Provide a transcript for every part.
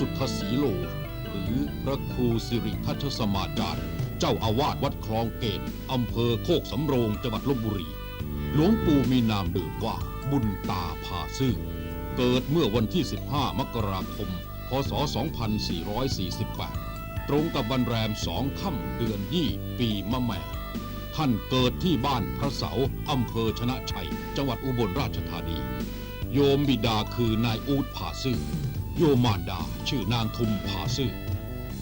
สุทธสีโล หรือพระครูสิริทัชสมาจารย์ เจ้าอาวาสวัดคลองเกตอำเภอโคกสำโรงจังหวัดลบบุรี หลวงปู่มีนามเดิมว่าบุญตาพาซื่อ เกิดเมื่อวันที่ 15 มกราคม พศ 2448 ตรงกับวันแรมสองค่ำเดือนยี่ปีมะแม่ท่านเกิดที่บ้านพระเสาอำเภอชนะชัย จังหวัดอุบลราชธานี โยมบิดาคือนายอูดผาซื่อ โยมมารดาชื่อนางทุมผาซื่อ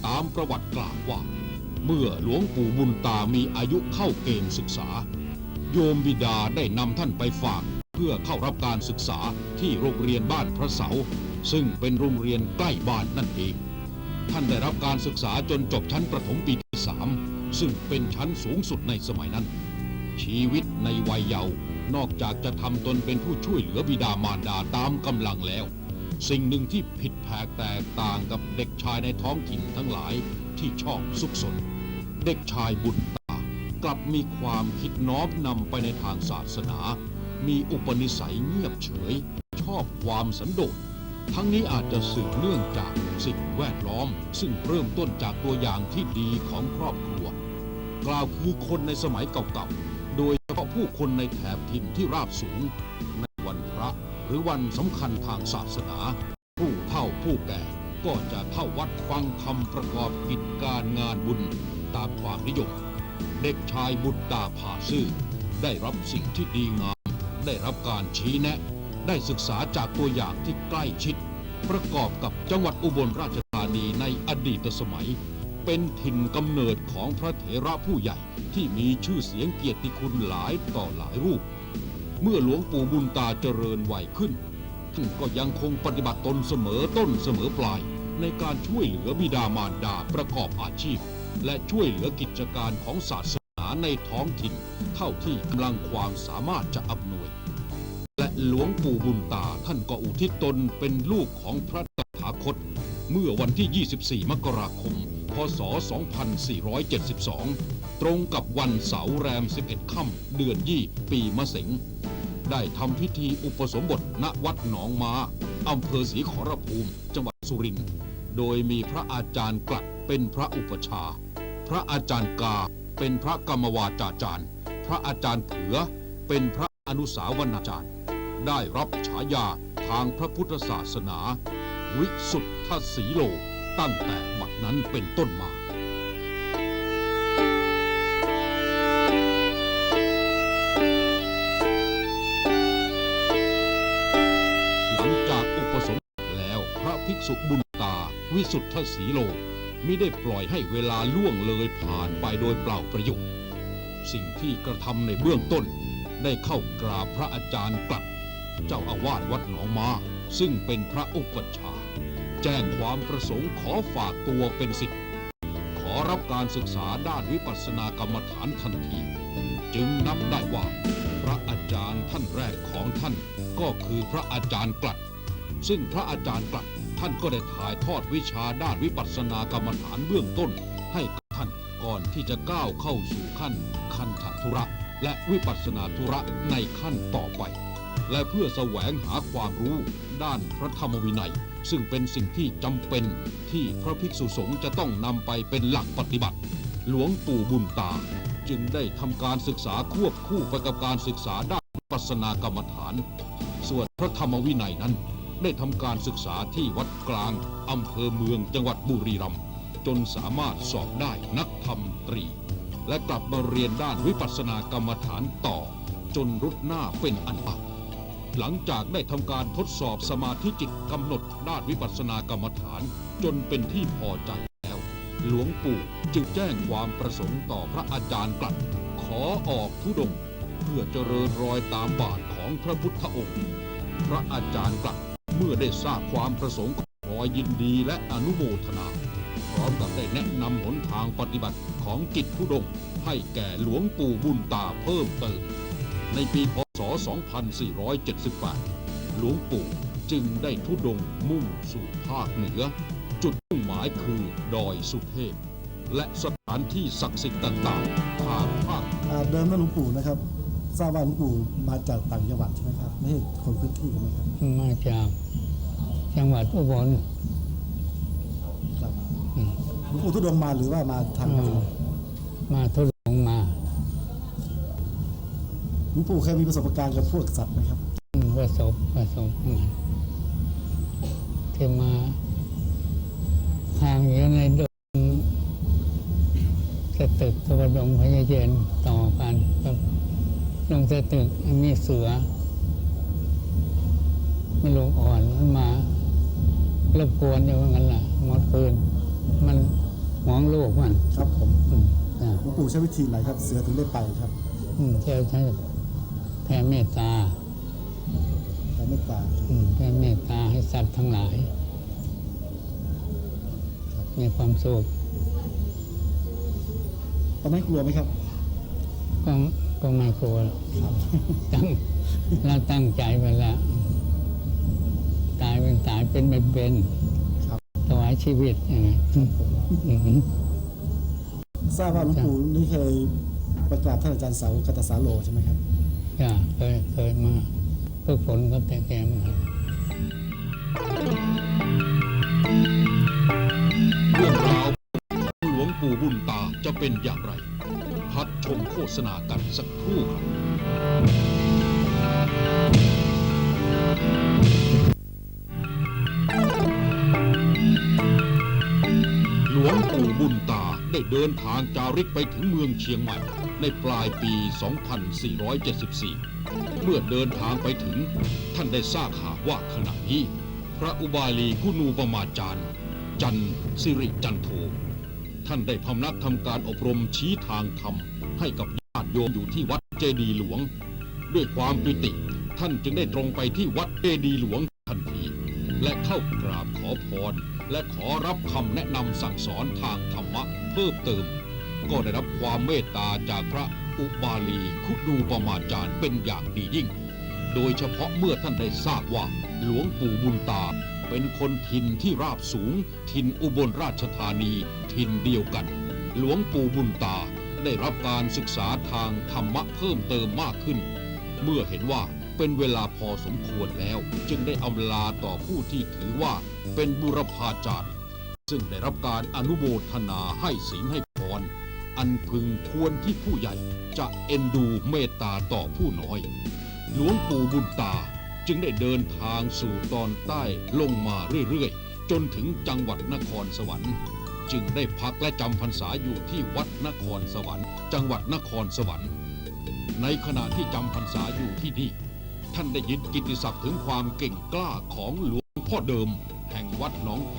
ตามประวัติกล่าวว่า เมื่อหลวงปู่บุญตามีอายุเข้าเกณฑ์ศึกษา โยมบิดาได้นำท่านไปฝาก เพื่อเข้ารับการศึกษาที่โรงเรียนบ้านพระเสา ซึ่งเป็นโรงเรียนใกล้บ้านนั่นเอง ท่านได้รับการศึกษาจนจบชั้นประถมปีที่สามซึ่งเป็นชั้นสูงสุดในสมัยนั้น ชีวิตในวัยเยาว์นอกจากจะทำตนเป็นผู้ช่วยเหลือบิดามารดาตามกำลังแล้ว สิ่งหนึ่งที่ผิดแผกแตกต่างกับเด็กชายในท้องถิ่นทั้งหลายที่ชอบซุกซนเด็กชายบุญตากลับมีความคิดน้อมนำไปในทางศาสนา มีอุปนิสัยเงียบเฉย ชอบความสันโดษทั้งนี้อาจจะสืบเนื่องจากสิ่งแวดล้อม ซึ่งเริ่มต้นจากตัวอย่างที่ดีของครอบครัว กล่าวคือคนในสมัยเก่าๆ โดยเฉพาะผู้คนในแถบถิ่นที่ราบสูง ใน หรือวันสำคัญทางศาสนา ผู้เฒ่าผู้แก่ก็จะเข้าวัดฟังธรรมประกอบกิจการงานบุญตามความนิยม เด็กชายบุตรตาผาซื่อ ได้รับสิ่งที่ดีงาม ได้รับการชี้แนะ ได้ศึกษาจากตัวอย่างที่ใกล้ชิด ประกอบกับจังหวัดอุบลราชธานีในอดีตสมัย เป็นถิ่นกำเนิดของพระเถระผู้ใหญ่ที่มีชื่อเสียงเกียรติคุณหลายต่อหลายรูป เมื่อหลวงปู่บุญตาเจริญวัยขึ้น ท่านก็ยังคงปฏิบัติตนเสมอต้นเสมอปลาย ในการช่วยเหลือบิดามารดาประกอบอาชีพ และช่วยเหลือกิจการของศาสนาในท้องถิ่น เท่าที่กำลังความสามารถจะอำนวย และหลวงปู่บุญตาท่านก็อุทิศตนเป็นลูกของพระตถาคต เมื่อวันที่ 24 มกราคม พศ 2472 ตรงกับวันเสาร์แรม 11 ค่ำเดือนยี่ปีมะเสง ได้ทำพิธีอุปสมบทณวัดหนองมาอำเภอศรีขอรภูมิ จังหวัดสุรินทร์โดยมีพระอาจารย์กลัดเป็นพระอุปชา พระอาจารย์กาเป็นพระกรรมวาจาจารย์ พระอาจารย์เผือเป็นพระอนุสาวนาจารย์ ได้รับฉายาทางพระพุทธศาสนา วิสุทธสีโล ตั้งแต่บัดนั้นเป็นต้นมา ษุบุญตา วิสุทธสีโลมิได้ปล่อยให้เวลาล่วงเลยผ่านไปโดยเปล่าประโยชน์ สิ่งที่กระทำในเบื้องต้นได้เข้ากราบพระอาจารย์กลับ เจ้าอาวาสวัดหนองมา ซึ่งเป็นพระอุปัชฌาย์แจ้งความประสงค์ขอฝากตัวเป็นศิษย์ขอรับการศึกษาด้านวิปัสสนากรรมฐานทันที จึงนับได้ว่า พระอาจารย์ท่านแรกของท่านก็คือพระอาจารย์กลัด ซึ่งพระอาจารย์กลัด ท่านก็ได้ถ่ายทอดวิชาด้านวิปัสสนากรรมฐานเบื้องต้น ให้กับท่านก่อนที่จะก้าวเข้าสู่ขั้นคันธทุระและวิปัสสนาธุระในขั้นต่อไป และเพื่อแสวงหาความรู้ด้านพระธรรมวินัย ซึ่งเป็นสิ่งที่จำเป็นที่พระภิกษุสงฆ์จะต้องนำไปเป็นหลักปฏิบัติ หลวงปู่บุญตา จึงได้ทำการศึกษาควบคู่ไปกับการศึกษาด้านวิปัสสนากรรมฐาน ส่วนพระธรรมวินัยนั้น ได้ทำการศึกษาที่วัดกลางอำเภอเมืองจังหวัดบุรีรัมย์จนสามารถสอบได้นักธรรมตรี และกลับมาเรียนด้านวิปัสสนากรรมฐานต่อ จนรุดหน้าเป็นอันปักหลังจากได้ทำการทดสอบสมาธิจิตกำหนดด้านวิปัสสนากรรมฐาน จนเป็นที่พอใจแล้ว หลวงปู่จึงแจ้งความประสงค์ต่อพระอาจารย์กลัดขอออกทุดง เพื่อเจริญรอยตามบาทของพระพุทธองค์ พระอาจารย์กลัด เมื่อได้ทราบความประสงค์ขอยินดีและอนุโมทนา พร้อมกับได้แนะนำหนทางปฏิบัติของกิจทุดงให้แก่หลวงปู่บุญตาเพิ่มเติม ในปีพศ 2478 หลวงปู่จึงได้ทุดงมุ่งสู่ภาคเหนือ จุดมุ่งหมายคือดอยสุเทพ และสถานที่ศักดิ์สิทธิ์ต่างๆทางภาคอาเดิมนั้นหลวงปู่นะครับ ทราบว่าหลวงปู่มาจากต่างจังหวัดใช่ไหมครับ ไม่ใช่คนพื้นที่กันไหมครับมาจากจังหวัดอุบลหลวงปู่ทุดงค์มาหรือว่ามาทางอืมมาทุดงมาหลวงปู่เคยมีประสบการณ์กับพวกสัตว์ไหมครับอืมประสบประสบเหมือนที่มาทางอยู่ในดงสตึกตัวดงพญาเย็นต่อกันกับ ดงสตึกมีเสือไม่ลงอ่อนมันมารบกวนอยู่ว่างั้นล่ะหมดคืน มันหวงลูกมันครับผมอืมอ่าหลวงปู่ใช้วิธีไหนครับ เสือถึงได้ไปครับ อืมใช่ใช่แผ่เมตตาแต่เมตตาอืมแผ่เมตตาให้สัตว์ทั้งหลายมีความสุขตอนนั้นกลัวไหมครับก็ ก็ไม่กลัวหรอกครับตั้งเราตั้งใจไปแล้ว ตายเป็นตายเป็นเป็นเป็นครับถวายชีวิตอย่างไงอืมทราบว่าหลวงปู่นี่เคยไปกราบท่านอาจารย์เสากัตตสาโลใช่ไหมครับจ้ะเคยเคยมาฝึกฝนกับแต่แกมาเรื่องราวของหลวงปู่บุญตาจะเป็นอย่างไร พัดชมโฆษณากันสักครู่ครับหลวงปู่บุญตาได้เดินทางจาริกไปถึงเมืองเชียงใหม่ ในปลายปี 2474 เมื่อเดินทางไปถึง ท่านได้ทราบข่าวว่าขณะนี้ พระอุบาลีคุณูปมาจารย์ จันสิริจันโท ท่านได้พำนักทำการอบรมชี้ทางธรรม ให้กับญาติโยมอยู่ที่วัดเจดีหลวง ด้วยความปิติ ท่านจึงได้ตรงไปที่วัดเจดีหลวงทันที และเข้ากราบขอพร และขอรับคำแนะนำสั่งสอนทางธรรมะเพิ่มเติม ก็ได้รับความเมตตาจากพระอุบาลีคุดูปมาจารย์เป็นอย่างดียิ่ง โดยเฉพาะเมื่อท่านได้ทราบว่าหลวงปู่บุญตาเป็นคนถิ่นที่ราบสูง ถิ่นอุบลราชธานีถิ่นเดียวกัน หลวงปู่บุญตาได้รับการศึกษาทางธรรมะเพิ่มเติมมากขึ้น เมื่อเห็นว่าเป็นเวลาพอสมควรแล้ว จึงได้อำลาต่อผู้ที่ถือว่าเป็นบุรพาจารย์ ซึ่งได้รับการอนุโมทนาให้ศีลให้พร อันพึงควรที่ผู้ใหญ่จะเอ็นดูเมตตาต่อผู้น้อย หลวงปู่บุญตาจึงได้เดินทางสู่ตอนใต้ลงมาเรื่อยๆ จนถึงจังหวัดนครสวรรค์ จึงได้พักและจำพรรษาอยู่ที่วัดนครสวรรค์ จังหวัดนครสวรรค์ ในขณะที่จำพรรษาอยู่ที่นี่ ท่านได้ยินกิติศัพท์ถึงความเก่งกล้าของหลวงพ่อเดิม แห่งวัดหนองโพ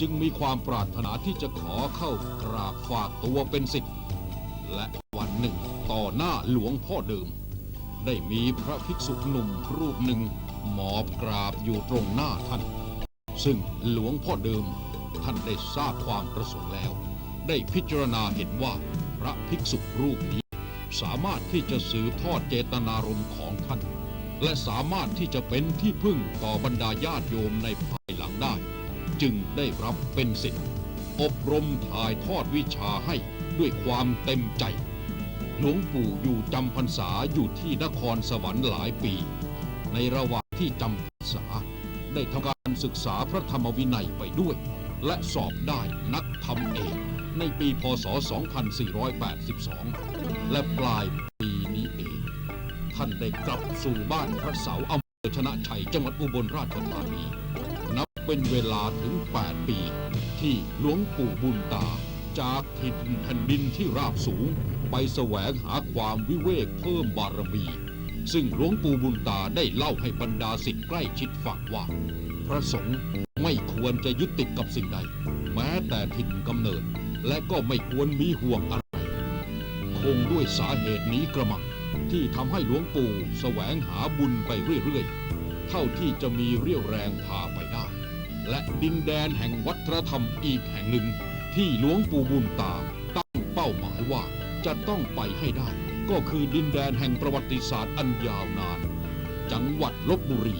จึงมีความปรารถนาที่จะขอเข้ากราบฝากตัวเป็นศิษย์และวันหนึ่งต่อหน้าหลวงพ่อเดิม ได้มีพระภิกษุหนุ่มรูปหนึ่งหมอบกราบอยู่ตรงหน้าท่าน ซึ่งหลวงพ่อเดิม ท่านได้ทราบความประสงค์แล้ว ได้พิจารณาเห็นว่าพระภิกษุรูปนี้ สามารถที่จะสืบทอดเจตนารมณ์ของท่าน และสามารถที่จะเป็นที่พึ่งต่อบรรดาญาติโยมในภายหลังได้ จึงได้รับเป็นสิทธิ์อบรมถ่ายทอดวิชาให้ด้วยความเต็มใจ หลวงปู่อยู่จำพรรษาอยู่ที่นครสวรรค์หลายปี ในระหว่างที่จำพรรษาได้ทำการศึกษาพระธรรมวินัยไปด้วย และสอบได้นักธรรมเอกในปีพศ 2482 และปลายปีนี้เอง ท่านได้กลับสู่บ้านพระเสาอำเภอชนะชัยจังหวัดอุบลราชธานี นับเป็นเวลาถึง 8 ปี ที่หลวงปู่บุญตา จากถิ่นแผ่นดินที่ราบสูง ไปแสวงหาความวิเวกเพิ่มบารมี ซึ่งหลวงปู่บุญตาได้เล่าให้บรรดาศิษย์ใกล้ชิดฟังว่า พระสงฆ์ ไม่ควรจะยึดติดกับสิ่งใด แม้แต่ถิ่นกำเนิด และก็ไม่ควรมีห่วงอะไร คงด้วยสาเหตุนี้กระมังที่ทำให้หลวงปู่แสวงหาบุญไปเรื่อยๆ เท่าที่จะมีเรี่ยวแรงพาไปได้ และดินแดนแห่งวัฒนธรรมอีกแห่งหนึ่ง ที่หลวงปู่บุญตาตั้งเป้าหมายว่าจะต้องไปให้ได้ ก็คือดินแดนแห่งประวัติศาสตร์อันยาวนาน จังหวัดลบบุรี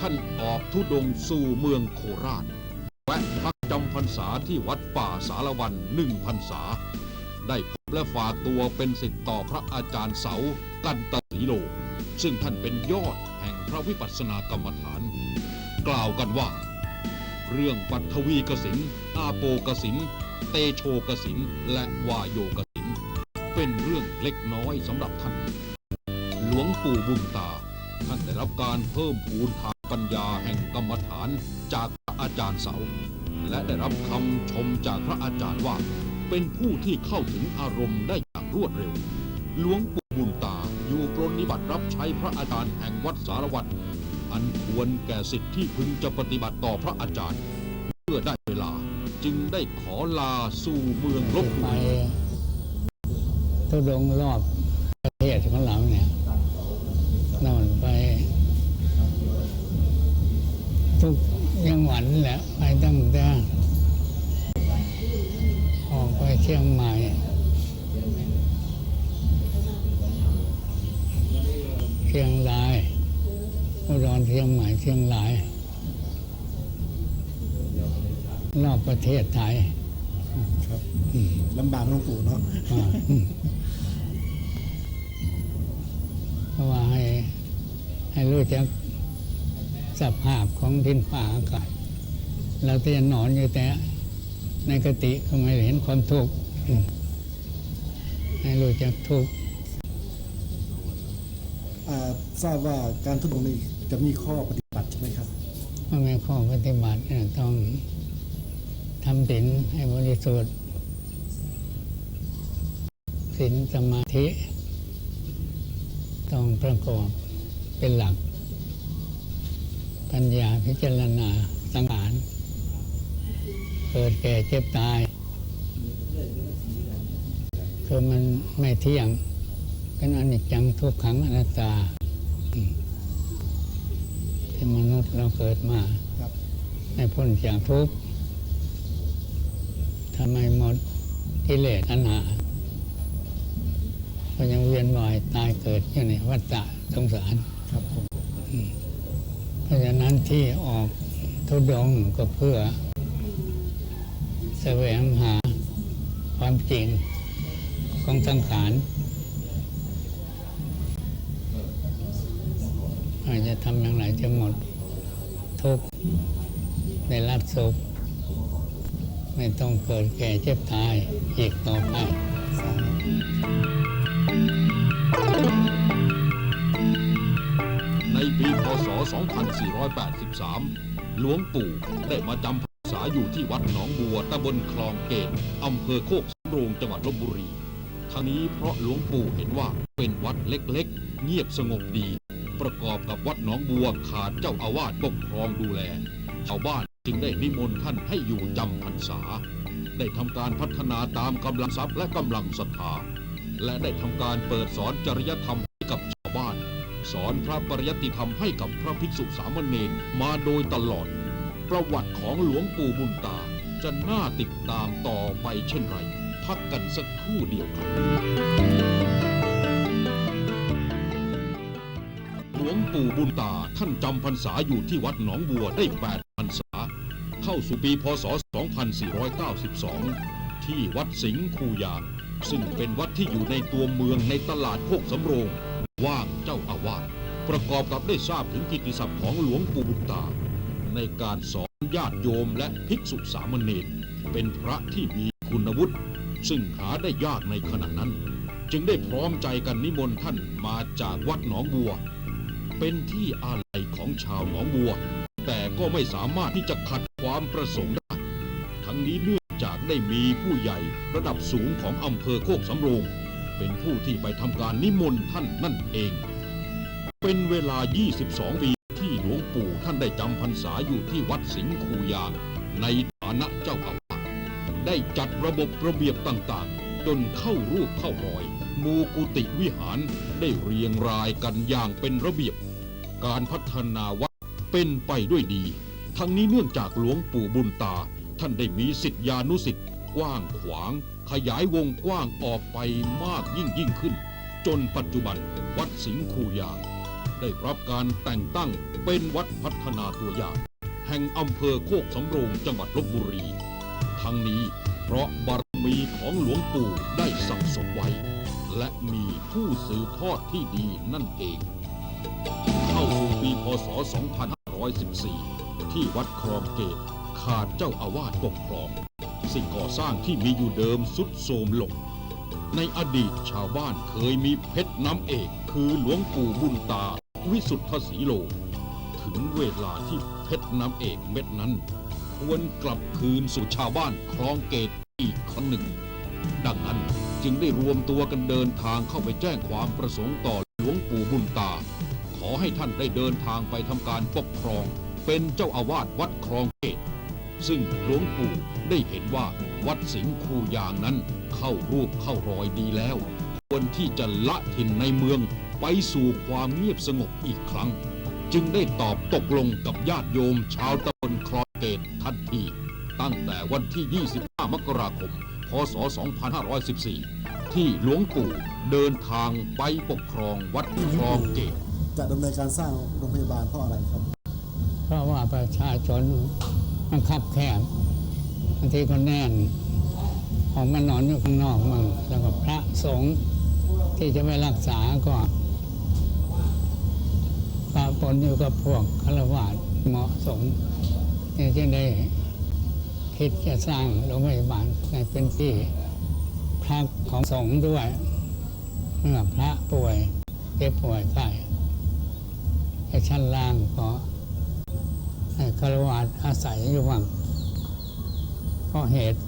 ท่านออกทุดงสู่เมืองโคราชแวะพักจำพรรษาที่วัดป่าสารวันหนึ่งพรรษา ได้พบและฝากตัวเป็นสิทธิ์ต่อพระอาจารย์เสากันตสีโล ซึ่งท่านเป็นยอดแห่งพระวิปัสสนากรรมฐาน กล่าวกันว่า เรื่องปัทวีกสิน อาโปกสิน เตโชกสิน และวายโยกสิน เป็นเรื่องเล็กน้อยสำหรับท่าน หลวงปู่บุญตา ท่านได้รับการเพิ่มพูนทาง ปัญญาแห่งกรรมฐานจากพระอาจารย์เสา และได้รับคำชมจากพระอาจารย์ว่า เป็นผู้ที่เข้าถึงอารมณ์ได้อย่างรวดเร็ว หลวงปู่บุญตาอยู่ปรนนิบัติรับใช้พระอาจารย์แห่งวัดสารวัตรอันควรแก่สิทธิที่พึงจะปฏิบัติต่อพระอาจารย์ เมื่อได้เวลาจึงได้ขอลาสู่เมืองลบบุไปรีทุดงรอบประเทศของเราเนี่ยนอนไป ทุกยังหวัดนั่นแหละไปตั้งแต่ออกไปเชียงใหม่เชียงรายอุดรเชียงใหม่เชียงราย รอบประเทศไทยครับลำบากหลวงปู่เนาะอ่าอืมเพราะว่าให้ให้รู้จัก สภาพของดินฟ้าอากาศเราจะนอนอยู่แต่ในกติก็ไม่เห็นความทุกข์อืมให้รู้จักทุกข์อ่าทราบว่าการทุดงค์นี้จะมีข้อปฏิบัติใช่ไหมครับเพราะในข้อปฏิบัติเนี่ยต้องทำศีลให้บริสุทธิ์ศีลสมาธิ ต้องประกอบเป็นหลัก ปัญญาพิจารณาสังขารเกิดแก่เจ็บตาย คือมันไม่เที่ยง เป็นอนิจจังทุกขังอนัตตาอืมที่มนุษย์เราเกิดมาครับให้พ้นจากทุกข์ทำไมหมดกิเลสตัณหาก็ยังเวียนว่ายตายเกิดอยู่ในวัฏฏะสงสารครับผม เพราะฉะนั้นที่ออกทุดงก็เพื่อแสวงหาความจริงของสังขารอาจจะทำอย่างไรจะหมดทุกข์ได้รับสุขไม่ต้องเกิดแก่เจ็บตายอีกต่อไป ในปีพศ 2483 หลวงปู่ได้มาจำพรรษาอยู่ที่วัดหนองบัวตำบลคลองเกตอำเภอโคกสำโรงจังหวัดลบบุรีทั้งนี้เพราะหลวงปู่เห็นว่าเป็นวัดเล็กๆ เงียบสงบดี ประกอบกับวัดหนองบัวขาดเจ้าอาวาสปกครองดูแล ชาวบ้านจึงได้นิมนต์ท่านให้อยู่จำพรรษา ได้ทำการพัฒนาตามกำลังทรัพย์และกำลังศรัทธา และได้ทำการเปิดสอนจริยธรรม สอนพระปริยติธรรมให้กับพระภิกษุสามเณรมาโดยตลอด ประวัติของหลวงปู่บุญตาจะน่าติดตามต่อไปเช่นไร พักกันสักครู่เดียวครับ หลวงปู่บุญตาท่านจำพรรษาอยู่ที่วัดหนองบัวได้8พรรษา เข้าสู่ปีพศ 2492 ที่วัดสิงห์คูยาง ซึ่งเป็นวัดที่อยู่ในตัวเมืองในตลาดโคกสำโรง ว่างเจ้าอาวาสประกอบกับได้ทราบถึงกิติศัพท์ของหลวงปู่บุญตา ในการสอนญาติโยมและภิกษุสามเณรเป็นพระที่มีคุณวุฒิซึ่งหาได้ยากในขณะนั้น จึงได้พร้อมใจกันนิมนต์ท่านมาจากวัดหนองบัว เป็นที่อาลัยของชาวหนองบัว แต่ก็ไม่สามารถที่จะขัดความประสงค์ได้ ทั้งนี้เนื่องจากได้มีผู้ใหญ่ระดับสูงของอำเภอโคกสำโรง เป็นผู้ที่ไปทำการนิมนต์ท่านนั่นเอง เป็นเวลา 22 ปีที่หลวงปู่ท่านได้จำพรรษาอยู่ที่วัดสิงห์คูยางในฐานะเจ้าอาวาสได้จัดระบบระเบียบต่างๆ จนเข้ารูปเข้ารอย มูกุติวิหารได้เรียงรายกันอย่างเป็นระเบียบ การพัฒนาวัดเป็นไปด้วยดี ทั้งนี้เนื่องจากหลวงปู่บุญตา ท่านได้มีสิทธิานุสิทธิ์กว้างขวาง ขยายวงกว้างออกไปมากยิ่งยิ่งขึ้น จนปัจจุบันวัดสิงคูยางได้รับการแต่งตั้งเป็นวัดพัฒนาตัวอย่าง แห่งอำเภอโคกสำโรงจังหวัดลบบุรี ทั้งนี้เพราะบารมีของหลวงปู่ได้สั่งสมไว้ และมีผู้สืบทอดที่ดีนั่นเอง เข้าสู่ปีพศ 2514 ที่วัดครองเกตขาดเจ้าอาวาสปกครอง สิ่งก่อสร้างที่มีอยู่เดิมสุดโทรมลง ในอดีตชาวบ้านเคยมีเพชรน้ำเอกคือหลวงปู่บุญตา วิสุทธสีโล ถึงเวลาที่เพชรน้ำเอกเม็ดนั้น ควรกลับคืนสู่ชาวบ้านคลองเกตอีกครั้งหนึ่ง ดังนั้นจึงได้รวมตัวกันเดินทางเข้าไปแจ้งความประสงค์ต่อหลวงปู่บุญตา ขอให้ท่านได้เดินทางไปทำการปกครอง เป็นเจ้าอาวาสวัดคลองเกต ซึ่งหลวงปู่ได้เห็นว่าวัดสิงห์คูยางนั้นเข้ารูปเข้ารอยดีแล้ว ควรที่จะละถิ่นในเมืองไปสู่ความเงียบสงบอีกครั้ง จึงได้ตอบตกลงกับญาติโยมชาวตำบลคลองเกตทันทีตั้งแต่วันที่ 25 มกราคม พศ 2514 ที่หลวงปู่เดินทางไปปกครองวัดคลองเกตจะดำเนินการสร้างโรงพยาบาลเพราะอะไรครับ เพราะว่าประชาชน มันคับแคบบางทีก็แน่นออกมานอนอยู่ข้างนอกมั่งแล้วก็พระสงฆ์ที่จะไปรักษาก็ปะปนอยู่กับพวกฆราวาสเหมาะสมที่จะได้คิดจะสร้างโรงพยาบาลให้เป็นที่พักของสงฆ์ด้วยเมื่อพระป่วยเจ็บป่วยไข้ให้ชั้นล่างก็ ให้คารวะอาศัยอยู่บ้างเพราะเหตุ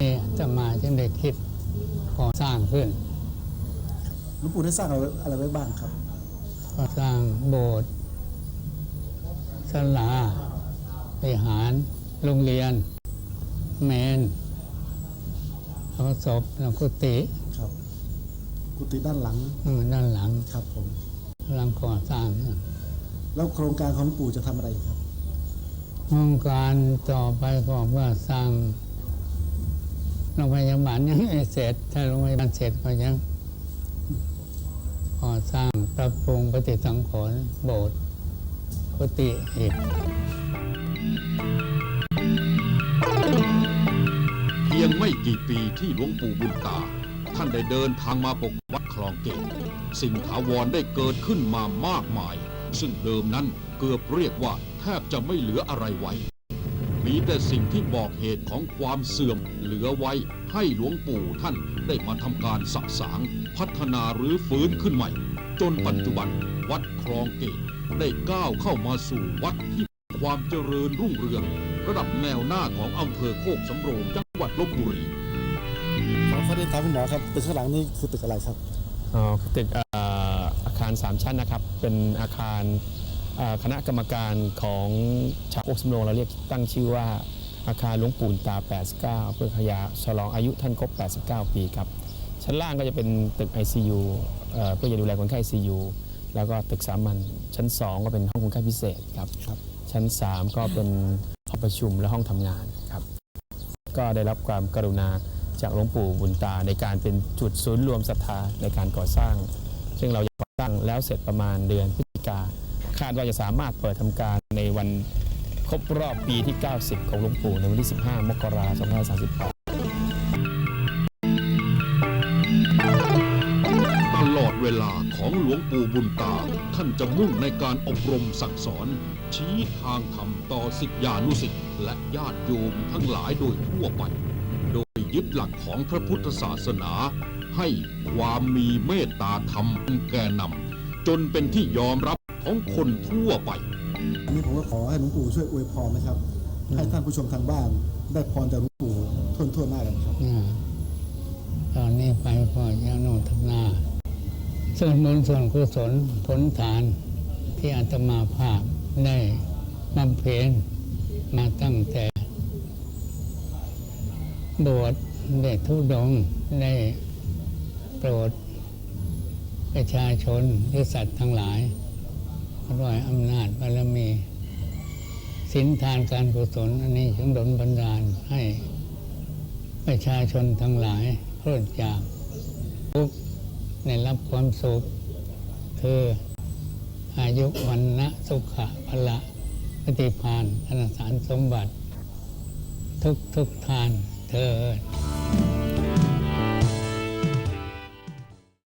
นี้จะมาจึงได้คิดก่อสร้างขึ้นหลวงปู่ได้สร้างอะไรอะไรไว้บ้างครับ ก็สร้างโบสถ์ศาลาวิหาร โรงเรียน เมนพระศพแล้วกุฏิครับ กุฏิด้านหลังเออด้านหลังครับผมกำลังก่อสร้างแล้วโครงการของหลวงปู่จะทำอะไรครับ โครงการต่อไปก็ว่าสร้างโรงพยาบาลยังไม่เสร็จ ถ้าโรงพยาบาลเสร็จก็ยังก่อสร้างปรับปรุงปฏิสังขรณ์โบสถ์กุฏิอีกเพียงไม่กี่ปีที่หลวงปู่บุญตา ท่านได้เดินทางมาปกวัดคลองเกตสิ่งถาวรได้เกิดขึ้นมามากมาย ซึ่งเดิมนั้นเกือบเรียกว่า แทบจะไม่เหลืออะไรไว้ มีแต่สิ่งที่บอกเหตุของความเสื่อมเหลือไว้ให้หลวงปู่ท่านได้มาทำการสะสาง พัฒนาหรือฟื้นขึ้นใหม่ จนปัจจุบันวัดคลองเกตได้ก้าวเข้ามาสู่วัดที่มีความเจริญรุ่งเรือง ระดับแนวหน้าของอำเภอโคกสำโรงจังหวัดลบบุรีขอขอเรียนถามคุณหมอครับตึกข้างหลังนี่คือตึกอะไรครับอ๋อตึกเอ่ออาคาร3ชั้นนะครับ เป็นอาคารเอ่อ คณะกรรมการของชาวโคกสำโรงเราเรียกตั้งชื่อว่าอาคารหลวงปู่ตา 89 เพื่อขยะฉลองอายุท่านครบ 89 ปีครับ ชั้นล่างก็จะเป็นตึก ICU เอ่อเพื่อจะดูแลคนไข้ ICU แล้วก็ตึกสามัญชั้น 2 ก็เป็นห้องคนไข้พิเศษครับครับชั้น 3 ก็เป็นห้องประชุมและห้องทำงานครับ ก็ได้รับความกรุณาจากหลวงปู่บุญตาในการเป็นจุดศูนย์รวมศรัทธาในการก่อสร้าง ซึ่งเราจะก่อสร้างแล้วเสร็จประมาณเดือนพฤศจิกา คาดว่าจะสามารถเปิดทำการในวันครบรอบปีที่ 90 ของหลวงปู่ในวันที่ 15 มกราคม 2538ตลอดเวลาของหลวงปู่บุญตา ท่านจะมุ่งในการอบรมสั่งสอน ชี้ทางธรรมต่อสิทธิานุสิทธิ์และญาติโยมทั้งหลายโดยทั่วไป โดยยึดหลักของพระพุทธศาสนา ให้ความมีเมตตาธรรมแกนนำจนเป็นที่ยอมรับ ของคนทั่วไป อันนี้ผมก็ขอให้หลวงปู่ช่วยอวยพรนะครับ ให้ท่านผู้ชมทางบ้าน ได้พรจากหลวงปู่ทั่วทั่วหน้ากันครับเนี่ยตอนนี้ไปก็ยังโนทนาส่วนบุญส่วนกุศลผลฐานที่อาตมาภาพได้บำเพ็ญมาตั้งแต่บวชได้ทุดงค์ได้โปรด ประชาชนหรือสัตว์ทั้งหลาย ด้วยอำนาจบารมีสินทานการกุศลอันนี้จึงดลบันดาลให้ประชาชนทั้งหลายพ้นจากทุกข์ได้รับความสุข คืออายุวันนะสุขะพละปฏิพานธนสารสมบัติ ทุกทุกทานเธอ